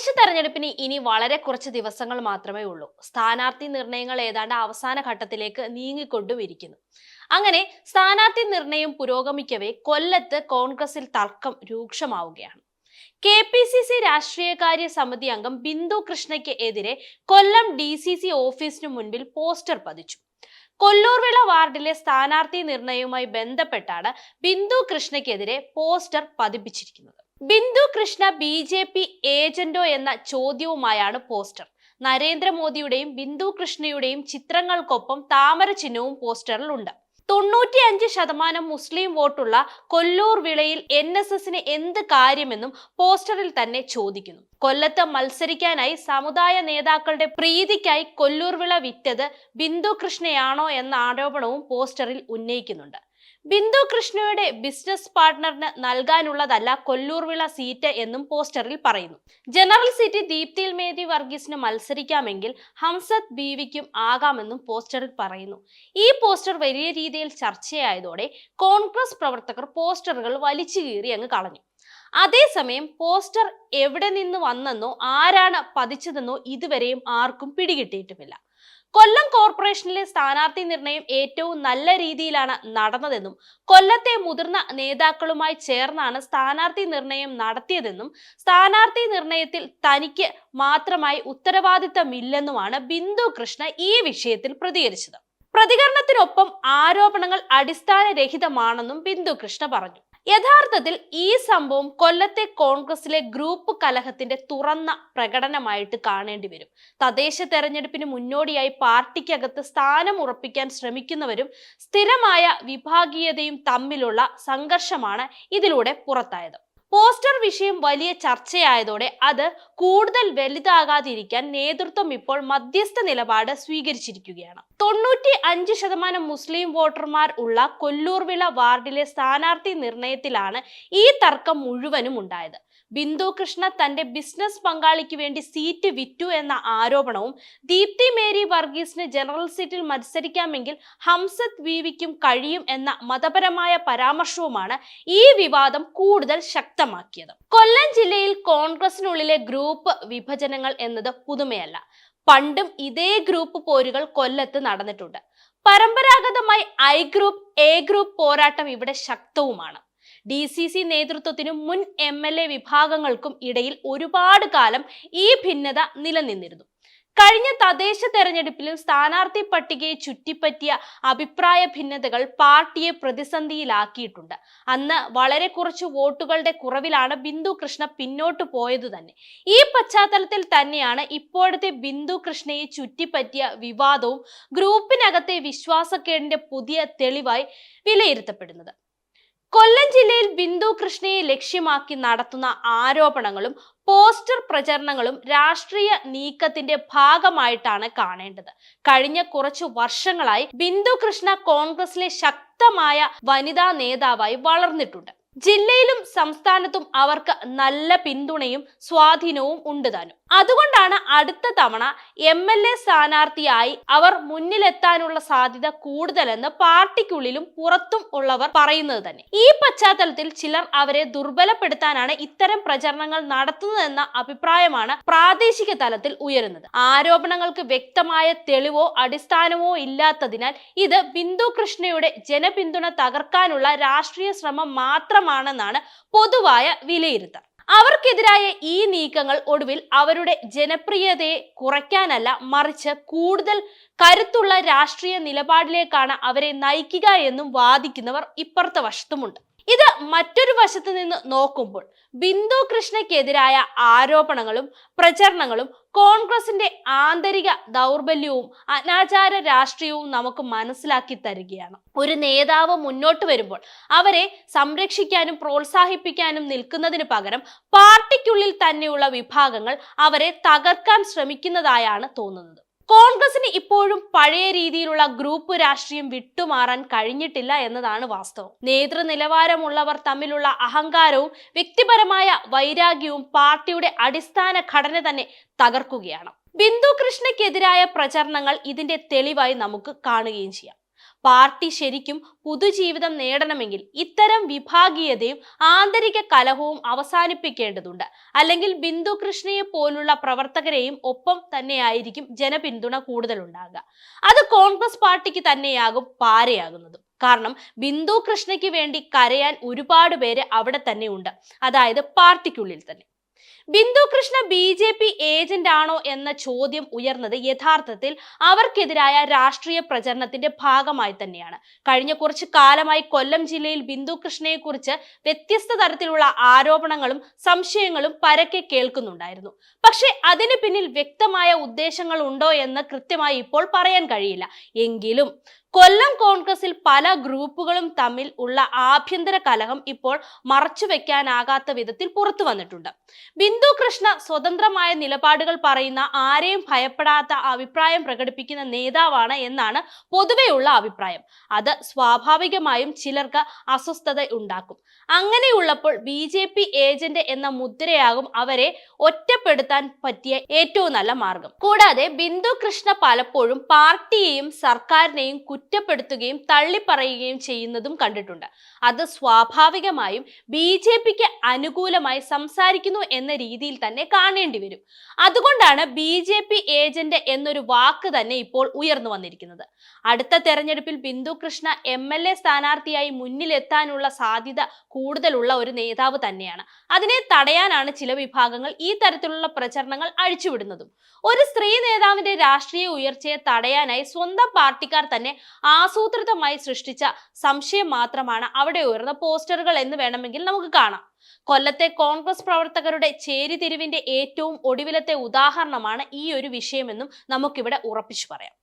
തദ്ദേശ തെരഞ്ഞെടുപ്പിന് ഇനി വളരെ കുറച്ച് ദിവസങ്ങൾ മാത്രമേ ഉള്ളൂ. സ്ഥാനാർത്ഥി നിർണയങ്ങൾ ഏതാണ്ട് അവസാന ഘട്ടത്തിലേക്ക് നീങ്ങിക്കൊണ്ടും ഇരിക്കുന്നു അങ്ങനെ സ്ഥാനാർത്ഥി നിർണയം പുരോഗമിക്കവേ കൊല്ലത്ത് കോൺഗ്രസിൽ തർക്കം രൂക്ഷമാവുകയാണ്. കെ പി സി സി രാഷ്ട്രീയകാര്യ സമിതി അംഗം ബിന്ദു കൃഷ്ണയ്ക്ക് എതിരെ കൊല്ലം ഡി സി സി ഓഫീസിനു മുൻപിൽ പോസ്റ്റർ പതിച്ചു. കൊല്ലൂർവിള വാർഡിലെ സ്ഥാനാർത്ഥി നിർണയവുമായി ബന്ധപ്പെട്ടാണ് ബിന്ദു കൃഷ്ണയ്ക്കെതിരെ poster പതിപ്പിച്ചിരിക്കുന്നത്. Bindu Krishna B J P ഏജന്റോ എന്ന ചോദ്യവുമായാണ് പോസ്റ്റർ. നരേന്ദ്രമോദിയുടെയും ബിന്ദു കൃഷ്ണയുടെയും ചിത്രങ്ങൾക്കൊപ്പം താമര ചിഹ്നവും പോസ്റ്ററിൽ ഉണ്ട് തൊണ്ണൂറ്റിയഞ്ച് ശതമാനം മുസ്ലിം വോട്ടുള്ള കൊല്ലൂർ വിളയിൽ എൻ എസ് എസിന് എന്ത് കാര്യമെന്നും പോസ്റ്ററിൽ തന്നെ ചോദിക്കുന്നു. കൊല്ലത്ത് മത്സരിക്കാനായി സമുദായ നേതാക്കളുടെ പ്രീതിക്കായി കൊല്ലൂർ വിള വിറ്റത് ബിന്ദു കൃഷ്ണയാണോ എന്ന ആരോപണവും പോസ്റ്ററിൽ ഉന്നയിക്കുന്നുണ്ട്. ബിന്ദു കൃഷ്ണയുടെ ബിസിനസ് പാർട്ട്ണറിന് നൽകാനുള്ളതല്ല കൊല്ലൂർവിള സീറ്റ് എന്നും പോസ്റ്ററിൽ പറയുന്നു. ജനറൽ സീറ്റ് ദീപ്തിയിൽ മേരി വർഗീസിന് മത്സരിക്കാമെങ്കിൽ ഹംസത് ബീവിക്കും ആകാമെന്നും പോസ്റ്ററിൽ പറയുന്നു. ഈ പോസ്റ്റർ വലിയ രീതിയിൽ ചർച്ചയായതോടെ കോൺഗ്രസ് പ്രവർത്തകർ പോസ്റ്ററുകൾ വലിച്ചു കീറി അങ്ങ് കളഞ്ഞു. അതേസമയം പോസ്റ്റർ എവിടെ നിന്ന് വന്നെന്നോ ആരാണ് പതിച്ചതെന്നോ ഇതുവരെയും ആർക്കും പിടികിട്ടിയിട്ടുമില്ല. കൊല്ലം കോർപ്പറേഷനിലെ സ്ഥാനാർത്ഥി നിർണയം ഏറ്റവും നല്ല രീതിയിലാണ് നടന്നതെന്നും കൊല്ലത്തെ മുതിർന്ന നേതാക്കളുമായി ചേർന്നാണ് സ്ഥാനാർത്ഥി നിർണയം നടത്തിയതെന്നും സ്ഥാനാർത്ഥി നിർണയത്തിൽ തനിക്ക് മാത്രമായി ഉത്തരവാദിത്തമില്ലെന്നുമാണ് ബിന്ദു കൃഷ്ണ ഈ വിഷയത്തിൽ പ്രതികരിച്ചത്. പ്രതികരണത്തിനൊപ്പം ആരോപണങ്ങൾ അടിസ്ഥാനരഹിതമാണെന്നും ബിന്ദു കൃഷ്ണ പറഞ്ഞു. യഥാർത്ഥത്തിൽ ഈ സംഭവം കൊല്ലത്തെ കോൺഗ്രസിലെ ഗ്രൂപ്പ് കലഹത്തിന്റെ തുറന്ന പ്രകടനമായിട്ട് കാണേണ്ടി വരും. തദ്ദേശ തെരഞ്ഞെടുപ്പിന് മുന്നോടിയായി പാർട്ടിക്കകത്ത് സ്ഥാനം ഉറപ്പിക്കാൻ ശ്രമിക്കുന്നവരും സ്ഥിരമായ വിഭാഗീയതയും തമ്മിലുള്ള സംഘർഷമാണ് ഇതിലൂടെ പുറത്തായത്. പോസ്റ്റർ വിഷയം വലിയ ചർച്ചയായതോടെ അത് കൂടുതൽ വലുതാകാതിരിക്കാൻ നേതൃത്വം ഇപ്പോൾ മധ്യസ്ഥ നിലപാട് സ്വീകരിച്ചിരിക്കുകയാണ്. തൊണ്ണൂറ്റി അഞ്ച് ശതമാനം മുസ്ലിം വോട്ടർമാർ ഉള്ള കൊല്ലൂർവിള വാർഡിലെ സ്ഥാനാർത്ഥി നിർണയത്തിലാണ് ഈ തർക്കം മുഴുവനും ഉണ്ടായത്. ബിന്ദു കൃഷ്ണ തന്റെ ബിസിനസ് പങ്കാളിക്ക് വേണ്ടി സീറ്റ് വിറ്റു എന്ന ആരോപണവും ദീപ്തി മേരി വർഗീസിന് ജനറൽ സീറ്റിൽ മത്സരിക്കാമെങ്കിൽ ഹംസത് വീവിക്കും കഴിയും എന്ന മതപരമായ പരാമർശവുമാണ് ഈ വിവാദം കൂടുതൽ ശക്തമാക്കിയത്. കൊല്ലം ജില്ലയിൽ കോൺഗ്രസിനുള്ളിലെ ഗ്രൂപ്പ് വിഭജനങ്ങൾ എന്നത് പുതുമയല്ല. പണ്ടും ഇതേ ഗ്രൂപ്പ് പോരുകൾ കൊല്ലത്ത് നടന്നിട്ടുണ്ട്. പരമ്പരാഗതമായി ഐ ഗ്രൂപ്പ് എ ഗ്രൂപ്പ് പോരാട്ടം ഇവിടെ ശക്തവുമാണ്. ഡി സി സി നേതൃത്വത്തിനും മുൻ എം എൽ എ വിഭാഗങ്ങൾക്കും ഇടയിൽ ഒരുപാട് കാലം ഈ ഭിന്നത നിലനിന്നിരുന്നു. കഴിഞ്ഞ തദ്ദേശ തെരഞ്ഞെടുപ്പിലും സ്ഥാനാർത്ഥി പട്ടികയെ ചുറ്റിപ്പറ്റിയ അഭിപ്രായ ഭിന്നതകൾ പാർട്ടിയെ പ്രതിസന്ധിയിലാക്കിയിട്ടുണ്ട്. അന്ന് വളരെ കുറച്ച് വോട്ടുകളുടെ കുറവിലാണ് ബിന്ദു കൃഷ്ണ പിന്നോട്ട് പോയത് തന്നെ. ഈ പശ്ചാത്തലത്തിൽ തന്നെയാണ് ഇപ്പോഴത്തെ ബിന്ദു കൃഷ്ണയെ ചുറ്റിപ്പറ്റിയ വിവാദവും ഗ്രൂപ്പിനകത്തെ വിശ്വാസക്കേടിന്റെ പുതിയ തെളിവായി വിലയിരുത്തപ്പെടുന്നത്. കൊല്ലം ജില്ലയിൽ ബിന്ദു കൃഷ്ണയെ ലക്ഷ്യമാക്കി നടത്തുന്ന ആരോപണങ്ങളും പോസ്റ്റർ പ്രചരണങ്ങളും രാഷ്ട്രീയ നീക്കത്തിന്റെ ഭാഗമായിട്ടാണ് കാണേണ്ടത്. കഴിഞ്ഞ കുറച്ചു വർഷങ്ങളായി ബിന്ദു കൃഷ്ണ കോൺഗ്രസിലെ ശക്തമായ വനിതാ നേതാവായി വളർന്നിട്ടുണ്ട്. ജില്ലയിലും സംസ്ഥാനത്തും അവർക്ക് നല്ല പിന്തുണയും സ്വാധീനവും ഉണ്ട് താനും. അതുകൊണ്ടാണ് അടുത്ത തവണ എം എൽ എ സ്ഥാനാർത്ഥിയായി അവർ മുന്നിലെത്താനുള്ള സാധ്യത കൂടുതലെന്ന് പാർട്ടിക്കുള്ളിലും പുറത്തും ഉള്ളവർ പറയുന്നത് തന്നെ. ഈ പശ്ചാത്തലത്തിൽ ചിലർ അവരെ ദുർബലപ്പെടുത്താനാണ് ഇത്തരം പ്രചരണങ്ങൾ നടത്തുന്നതെന്ന അഭിപ്രായമാണ് പ്രാദേശിക തലത്തിൽ ഉയരുന്നത്. ആരോപണങ്ങൾക്ക് വ്യക്തമായ തെളിവോ അടിസ്ഥാനമോ ഇല്ലാത്തതിനാൽ ഇത് ബിന്ദു കൃഷ്ണയുടെ ജനപിന്തുണ തകർക്കാനുള്ള രാഷ്ട്രീയ ശ്രമം മാത്രമാണെന്നാണ് പൊതുവായ വിലയിരുത്തൽ. അവർക്കെതിരായ ഈ നീക്കങ്ങൾ ഒടുവിൽ അവരുടെ ജനപ്രിയതയെ കുറയ്ക്കാനല്ല മറിച്ച് കൂടുതൽ കരുത്തുള്ള രാഷ്ട്രീയ നിലപാടിലേക്കാണ് അവരെ നയിക്കുക എന്നും വാദിക്കുന്നവർ ഇപ്പുറത്തെ വശത്തുമുണ്ട്. ഇത് മറ്റൊരു വശത്ത് നിന്ന് നോക്കുമ്പോൾ ബിന്ദു കൃഷ്ണയ്ക്കെതിരായ ആരോപണങ്ങളും പ്രചരണങ്ങളും കോൺഗ്രസിന്റെ ആന്തരിക ദൗർബല്യവും അനാചാര രാഷ്ട്രീയവും നമുക്ക് മനസ്സിലാക്കി തരികയാണ്. ഒരു നേതാവ് മുന്നോട്ട് വരുമ്പോൾ അവരെ സംരക്ഷിക്കാനും പ്രോത്സാഹിപ്പിക്കാനും നിൽക്കുന്നതിന് പകരം പാർട്ടിക്കുള്ളിൽ തന്നെയുള്ള വിഭാഗങ്ങൾ അവരെ തകർക്കാൻ ശ്രമിക്കുന്നതായാണ് തോന്നുന്നത്. കോൺഗ്രസിന് ഇപ്പോഴും പഴയ രീതിയിലുള്ള ഗ്രൂപ്പ് രാഷ്ട്രീയം വിട്ടുമാറാൻ കഴിഞ്ഞിട്ടില്ല എന്നതാണ് വാസ്തവം. നേതൃനിലവാരമുള്ളവർ തമ്മിലുള്ള അഹങ്കാരവും വ്യക്തിപരമായ വൈരാഗ്യവും പാർട്ടിയുടെ അടിസ്ഥാന ഘടന തന്നെ തകർക്കുകയാണ്. ബിന്ദു കൃഷ്ണയ്ക്കെതിരായ പ്രചരണങ്ങൾ ഇതിന്റെ തെളിവായി നമുക്ക് കാണുകയും ചെയ്യാം. പാർട്ടി ശരിക്കും പുതുജീവിതം നേടണമെങ്കിൽ ഇത്തരം വിഭാഗീയതയും ആന്തരിക കലഹവും അവസാനിപ്പിക്കേണ്ടതുണ്ട്. അല്ലെങ്കിൽ ബിന്ദു കൃഷ്ണയെ പോലുള്ള പ്രവർത്തകരെയും ഒപ്പം തന്നെയായിരിക്കും ജനപിന്തുണ കൂടുതലുണ്ടാകുക. അത് കോൺഗ്രസ് പാർട്ടിക്ക് തന്നെയാകും പാരയാകുന്നതും. കാരണം ബിന്ദു കൃഷ്ണയ്ക്ക് വേണ്ടി കരയാൻ ഒരുപാട് പേര് അവിടെ തന്നെ ഉണ്ട്. അതായത് പാർട്ടിക്കുള്ളിൽ തന്നെ. Bindu Krishna B J P agent ആണോ എന്ന ചോദ്യം ഉയർന്നത് യഥാർത്ഥത്തിൽ അവർക്കെതിരായ രാഷ്ട്രീയ പ്രചരണത്തിന്റെ ഭാഗമായി തന്നെയാണ്. കഴിഞ്ഞ കുറച്ച് കാലമായി കൊല്ലം ജില്ലയിൽ ബിന്ദു കൃഷ്ണയെ കുറിച്ച് വ്യത്യസ്ത തരത്തിലുള്ള ആരോപണങ്ങളും സംശയങ്ങളും പരക്കെ കേൾക്കുന്നുണ്ടായിരുന്നു. പക്ഷെ അതിന് പിന്നിൽ വ്യക്തമായ ഉദ്ദേശങ്ങൾ ഉണ്ടോ എന്ന് കൃത്യമായി ഇപ്പോൾ പറയാൻ കഴിയില്ല. എങ്കിലും കൊല്ലം കോൺഗ്രസിൽ പല ഗ്രൂപ്പുകളും തമ്മിൽ ഉള്ള ആഭ്യന്തര കലഹം ഇപ്പോൾ മറച്ചു വെക്കാനാകാത്ത വിധത്തിൽ പുറത്തു വന്നിട്ടുണ്ട്. ബിന്ദു കൃഷ്ണ സ്വതന്ത്രമായ നിലപാടുകൾ പറയുന്ന ആരെയും ഭയപ്പെടാത്ത അഭിപ്രായം പ്രകടിപ്പിക്കുന്ന നേതാവാണ് എന്നാണ് പൊതുവെയുള്ള അഭിപ്രായം. അത് സ്വാഭാവികമായും ചിലർക്ക് അസ്വസ്ഥത ഉണ്ടാക്കും. അങ്ങനെയുള്ളപ്പോൾ ബി ജെ പി ഏജന്റ് എന്ന മുദ്രയാകും അവരെ ഒറ്റപ്പെടുത്താൻ പറ്റിയ ഏറ്റവും നല്ല മാർഗം. കൂടാതെ ബിന്ദു കൃഷ്ണ പലപ്പോഴും പാർട്ടിയെയും സർക്കാരിനെയും കുറ്റപ്പെടുത്തുകയും തള്ളിപ്പറയുകയും ചെയ്യുന്നതും കണ്ടിട്ടുണ്ട്. അത് സ്വാഭാവികമായും ബി ജെ പിക്ക് അനുകൂലമായി സംസാരിക്കുന്നു എന്ന രീതിയിൽ തന്നെ കാണേണ്ടി വരും. അതുകൊണ്ടാണ് ബി ജെ പി ഏജന്റ് എന്നൊരു വാക്ക് തന്നെ ഇപ്പോൾ ഉയർന്നു വന്നിരിക്കുന്നത്. അടുത്ത തെരഞ്ഞെടുപ്പിൽ Bindu Krishna M L A സ്ഥാനാർത്ഥിയായി മുന്നിലെത്താനുള്ള സാധ്യത കൂടുതലുള്ള ഒരു നേതാവ് തന്നെയാണ്. അതിനെ തടയാനാണ് ചില വിഭാഗങ്ങൾ ഈ തരത്തിലുള്ള പ്രചരണങ്ങൾ അഴിച്ചുവിടുന്നതും. ഒരു സ്ത്രീ നേതാവിന്റെ രാഷ്ട്രീയ ഉയർച്ചയെ തടയാനായി സ്വന്തം പാർട്ടിക്കാർ തന്നെ ആസൂത്രിതമായി സൃഷ്ടിച്ച സംശയം മാത്രമാണ് അവിടെ ഉയർന്ന പോസ്റ്ററുകൾ എന്ന് വേണമെങ്കിൽ നമുക്ക് കാണാം. കൊല്ലത്തെ കോൺഗ്രസ് പ്രവർത്തകരുടെ ചേരിതിരിവിന്റെ ഏറ്റവും ഒടുവിലത്തെ ഉദാഹരണമാണ് ഈ ഒരു വിഷയമെന്നും നമുക്കിവിടെ ഉറപ്പിച്ചു പറയാം.